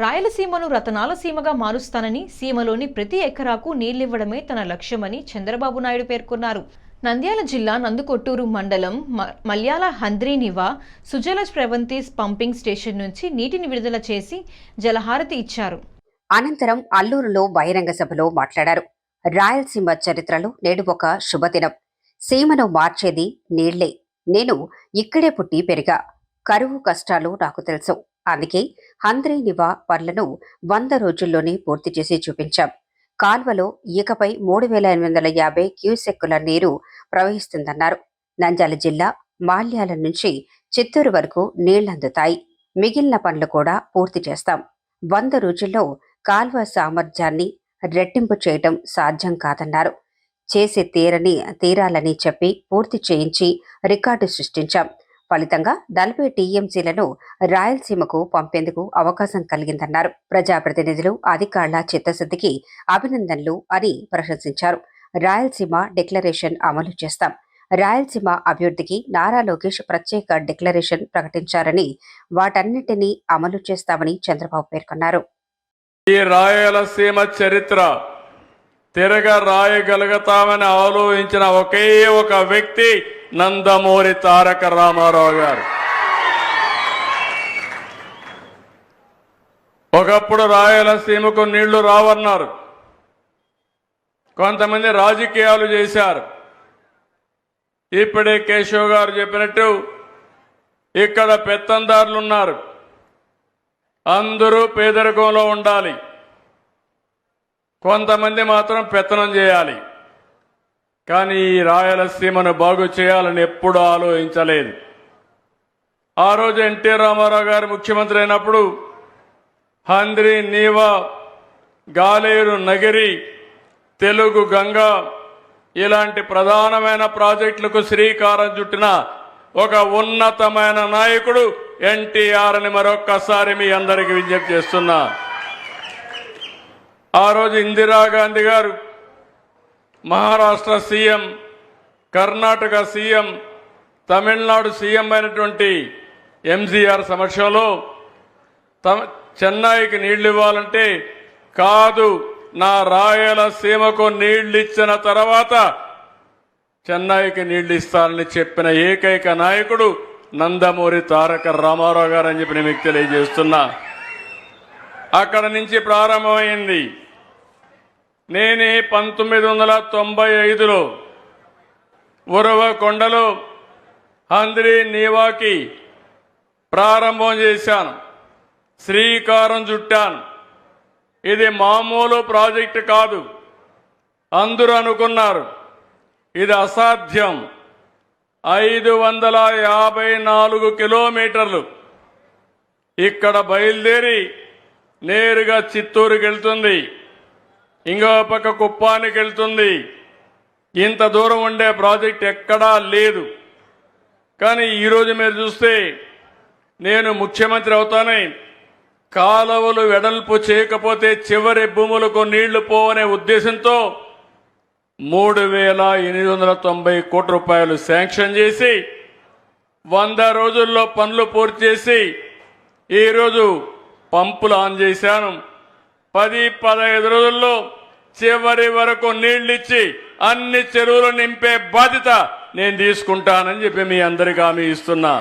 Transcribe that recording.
రాయలసీమను రతనాల సీమగా మారుస్తానని సీమలోని ప్రతి ఎకరాకు నీళ్ళివ్వడమే తన లక్ష్యమని చంద్రబాబు నాయుడు పేర్కొన్నారు. నంద్యాల జిల్లా నందుకొట్టూరు మండలం మ- మల్యాల హంద్రీనివా సుజల స్రవంతిస్ పంపింగ్ స్టేషన్ నుంచి నీటిని విడుదల చేసి జలహారతి ఇచ్చారు. అనంతరం అల్లూరులో బహిరంగ సభలో మాట్లాడారు. రాయలసీమ చరిత్రలో నేడు ఒక శుభదినం. సీమను మార్చేది నీళ్ళే. నేను ఇక్కడే పుట్టి పెరిగా. కరువు కష్టాలు నాకు తెలుసు. అందుకే హంద్రీ నివా పనులను వంద రోజుల్లోనే పూర్తి చేసి చూపించాం. కాల్వలో ఇకపై మూడు వేల ఎనిమిది వందల యాభై క్యూసెక్కుల నీరు ప్రవహిస్తుందన్నారు. నంద్యాల జిల్లా మాల్యాల నుంచి చిత్తూరు వరకు నీళ్ళందుతాయి. మిగిలిన పనులు కూడా పూర్తి చేస్తాం. వంద రోజుల్లో కాల్వ సామర్థ్యాన్ని రెట్టింపు చేయటం సాధ్యం కాదన్నారు. చేసి తీరని తీరాలని చెప్పి పూర్తి చేయించి రికార్డు సృష్టించాం. ఫలితంగా నలభై టీఎంసీలను రాయలసీమకు పంపేందుకు అవకాశం కలిగిందన్నారు. ప్రజాప్రతినిధులు అధికారుల చిత్తశుద్ధికి అభినందనలు అని ప్రశంసించారు. రాయలసీమ డిక్లరేషన్ అమలు చేస్తాం. రాయలసీమ అభివృద్ధికి నారా లోకేష్ ప్రత్యేక డిక్లరేషన్ ప్రకటించారని వాటన్నిటినీ అమలు చేస్తామని చంద్రబాబు పేర్కొన్నారు. ఈ రాయలసీమ చరిత్ర తిరగ రాయగలుగుతామని ఆలోచించిన ఒకే ఒక వ్యక్తి నందమూరి తారక రామారావు గారు. ఒకప్పుడు రాయలసీమకు నీళ్ళు రావన్నారు. కొంతమంది రాజకీయాలు చేశారు. ఇప్పుడే కేశవ్ గారు చెప్పినట్టు ఇక్కడ పెత్తందారులు ఉన్నారు అందరూ పేదరికంలో ఉండాలి. కొంతమంది మాత్రం పెత్తనం చేయాలి. కానీ ఈ రాయలసీమను బాగు చేయాలని ఎప్పుడూ ఆలోచించలేదు. ఆ రోజు ఎన్టీ రామారావు గారు ముఖ్యమంత్రి అయినప్పుడు హంద్రి నీవా గాలేరు నగిరి తెలుగు గంగ ఇలాంటి ప్రధానమైన ప్రాజెక్టులకు శ్రీకారం చుట్టిన ఒక ఉన్నతమైన నాయకుడు ఎన్టీఆర్ అని మరొక్కసారి మీ అందరికీ విజ్ఞప్తి చేస్తున్నా. ఆ రోజు ఇందిరాగాంధీ గారు Maharashtra CM Karnataka CM Tamil Nadu CM అయినటువంటి ఎంజీఆర్ సమక్షంలో తమ చెన్నైకి నీళ్ళు ఇవ్వాలంటే కాదు నా రాయలసీమకు నీళ్ళు ఇచ్చిన తర్వాత చెన్నైకి నీళ్ళు ఇస్తానని చెప్పిన ఏకైక నాయకుడు నందమూరి తారక రామారావు గారు అని చెప్పి నేను మీకు తెలియజేస్తున్నా. అక్కడ నుంచి ప్రారంభమైంది. నేనే పంతొమ్మిది వందల తొంభై ఐదులో ఉరవకొండలో హంద్రి నీవాకి ప్రారంభం చేశాను. శ్రీకారం చుట్టాను. ఇది మామూలు ప్రాజెక్టు కాదు. అందరూ అనుకున్నారు. ఇది అసాధ్యం. ఐదు వందల యాభై నాలుగు కిలోమీటర్లు. ఇక్కడ బయలుదేరి నేరుగా చిత్తూరుకి వెళ్తుంది. ఇంకో పక్క కుప్పానికి వెళ్తుంది. ఇంత దూరం ఉండే ప్రాజెక్ట్ ఎక్కడా లేదు. కానీ ఈరోజు మీరు చూస్తే నేను ముఖ్యమంత్రి అవుతానే. కాలువలు వెడల్పు చేయకపోతే చివరి భూములకు నీళ్ళు పోవనే ఉద్దేశంతో మూడు వేల ఎనిమిది వందల తొంభై కోట్ల రూపాయలు శాంక్షన్ చేసి వంద రోజుల్లో పనులు పూర్తి చేసి ఈరోజు పంపులు ఆన్ చేశాను. పది పదహైదు రోజుల్లో చివరి వరకు నీళ్ళిచ్చి అన్ని చెరువులు నింపే బాధ్యత నేను తీసుకుంటానని చెప్పి మీ అందరికీ హామీ ఇస్తున్నా.